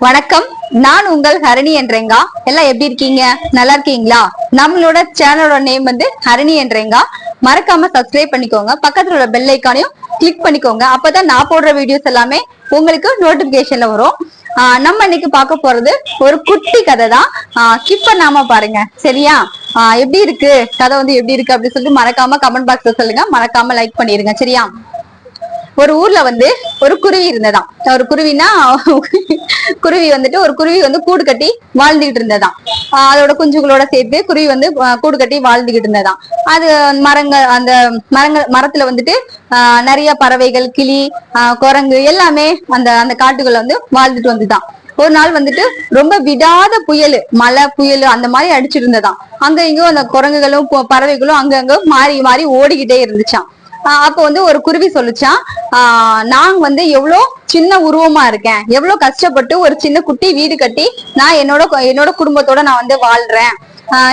வணக்கம். நான் உங்கள் ஹரணி என்றேங்கா? எல்லாம் எப்படி இருக்கீங்க? நல்லா இருக்கீங்களா? நம்மளோட சேனலோட நேம் வந்து ஹரணி என்றேங்கா. மறக்காம சப்ஸ்கிரைப் பண்ணிக்கோங்க. பக்கத்துல உள்ள பெல் ஐக்கானையும் கிளிக் பண்ணிக்கோங்க. அப்பதான் நான் போடுற வீடியோஸ் எல்லாமே உங்களுக்கு நோட்டிபிகேஷன்ல வரும். ஆஹ் நம்ம இன்னைக்கு பார்க்க போறது ஒரு குட்டி கதை தான். ஸ்கிப் பண்ணாம பாருங்க. சரியா? ஆஹ் எப்படி இருக்கு? கதை வந்து எப்படி இருக்கு அப்படின்னு சொல்லிட்டு மறக்காம கமெண்ட் பாக்ஸ்ல சொல்லுங்க. மறக்காம லைக் பண்ணிருங்க சரியா? ஒரு ஊர்ல வந்து ஒரு குருவி இருந்ததாம். ஒரு குருவினா குருவி வந்துட்டு ஒரு குருவி வந்து கூடு கட்டி வாழ்ந்துகிட்டு இருந்ததாம். ஆஹ் அதோட குஞ்சுகளோட சேர்த்து குருவி வந்து கூடு கட்டி வாழ்ந்துகிட்டு இருந்ததாம். அது மரங்கள் அந்த மரங்கள் மரத்துல வந்துட்டு ஆஹ் நிறைய பறவைகள் கிளி ஆஹ் குரங்கு எல்லாமே அந்த அந்த காட்டுக்குள்ள வந்து வாழ்ந்துட்டு வந்துதான் ஒரு நாள் வந்துட்டு ரொம்ப விடாத புயல் மழை புயல் அந்த மாதிரி அடிச்சிட்டு இருந்ததாம். அங்க இங்கும் அந்த குரங்குகளும் பறவைகளும் பறவைகளும் அங்கங்க மாறி மாறி ஓடிக்கிட்டே இருந்துச்சாம். அப்போ வந்து ஒரு குருவி சொல்லுச்சா ஆஹ் நான் வந்து எவ்வளோ சின்ன உருவமா இருக்கேன் எவ்வளவு கஷ்டப்பட்டு ஒரு சின்ன குட்டி வீடு கட்டி நான் என்னோட என்னோட குடும்பத்தோட நான் வந்து வாழ்றேன்.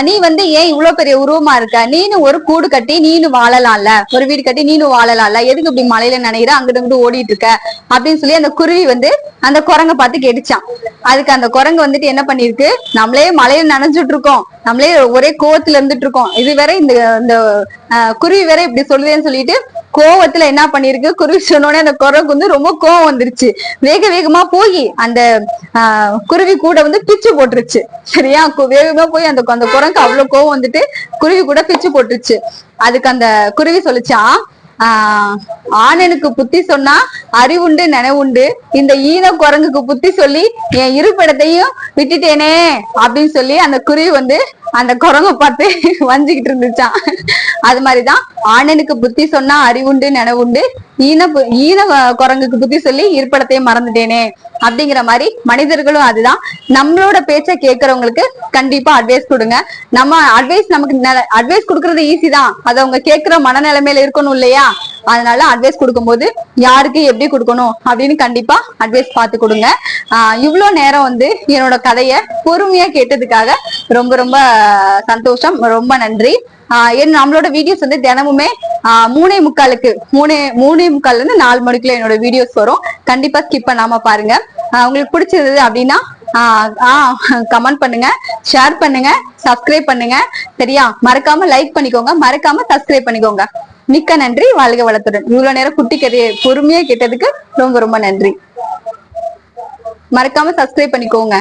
நீ வந்து ஏன் இவ்வளவு பெரிய உருவமா இருக்க? நீனு ஒரு கூடு கட்டி நீனு வாழலாம்ல. ஒரு வீடு கட்டி நீனு வாழலாம்ல. எதுக்கு இப்படி மலையில நினைக்கிற அங்கிட்டு இங்கிட்டு ஓடிட்டு இருக்க. அப்படின்னு சொல்லி அந்த குருவி வந்து அந்த குரங்க பார்த்து கெடிச்சான். அதுக்கு அந்த குரங்கு வந்துட்டு என்ன பண்ணிருக்கு நம்மளே மலையில நனைஞ்சிட்டு இருக்கோம் நம்மளே ஒரே கோவத்துல இருந்துட்டு இருக்கோம் இது வேற இந்த இந்த ஆஹ், குருவி வேற இப்படி சொல்லுதேன்னு சொல்லிட்டு கோவத்துல என்ன பண்ணிருக்கு? குருவி சொன்னோடனே அந்த குரங்கு வந்து ரொம்ப கோவம் வந்துருச்சு. வேக வேகமா போய் அந்த குருவி கூட வந்து பிச்சு போட்டுருச்சு. சரியா? வேகமா போய் அந்த அந்த குரங்கு அவ்வளவு கோவம் வந்துட்டு குருவி கூட பிச்சு போட்டுருச்சு. அதுக்கு அந்த குருவி சொல்லிச்சான் ஆஹ் ஆணனுக்கு புத்தி சொன்னா அறிவுண்டு நினைவுண்டு. இந்த ஈன குரங்குக்கு புத்தி சொல்லி என் இருப்பிடத்தையும் விட்டுட்டேனே அப்படின்னு சொல்லி அந்த குருவி வந்து அந்த குரங்க பார்த்து வஞ்சிக்கிட்டு இருந்துச்சான் அது மாதிரிதான் ஆணனுக்கு புத்தி சொன்னா அறிவுண்டு நினைவுண்டு. ஈன பு- ஈன குரங்குக்கு புத்தி சொல்லி இருப்பிடத்தையும் மறந்துட்டேனே அப்படிங்கிற மாதிரி மனிதர்களும் அதுதான். நம்மளோட பேச்ச கேட்கறவங்களுக்கு கண்டிப்பா அட்வைஸ் கொடுங்க. நம்ம அட்வைஸ் நமக்கு அட்வைஸ் கொடுக்கறது ஈஸி தான். அதை அவங்க கேட்கிற மனநிலைமையில இருக்கணும் இல்லையா? அதனால அட்வைஸ் கொடுக்கும்போது யாருக்கு எப்படி கொடுக்கணும் அப்படின்னு கண்டிப்பா அட்வைஸ் பார்த்து கொடுங்க. ஆஹ் இவ்வளவு நேரம் வந்து என்னோட கதையை பொறுமையா கேட்டதுக்காக ரொம்ப ரொம்ப சந்தோஷம். ரொம்ப நன்றி. ஆஹ் என் நம்மளோட வீடியோஸ் வந்து தினமுமே ஆஹ் மூணே முக்காலுக்கு மூணே மூணே முக்கால்ல இருந்து நாலு மணிக்குள்ள என்னோட வீடியோஸ் வரும். கண்டிப்பா ஸ்கிப் பண்ணாம பாருங்க. உங்களுக்கு பிடிச்சது அப்படின்னா கமெண்ட் பண்ணுங்க ஷேர் பண்ணுங்க சப்ஸ்கிரைப் பண்ணுங்க. சரியா? மறக்காம லைக் பண்ணிக்கோங்க மறக்காம சப்ஸ்கிரைப் பண்ணிக்கோங்க. மிக்க நன்றி வாழ்க வளத்துடன். இவ்வளவு நேரம் குட்டி கதையை பொறுமையா கேட்டதுக்கு ரொம்ப ரொம்ப நன்றி. மறக்காம சப்ஸ்கிரைப் பண்ணிக்கோங்க.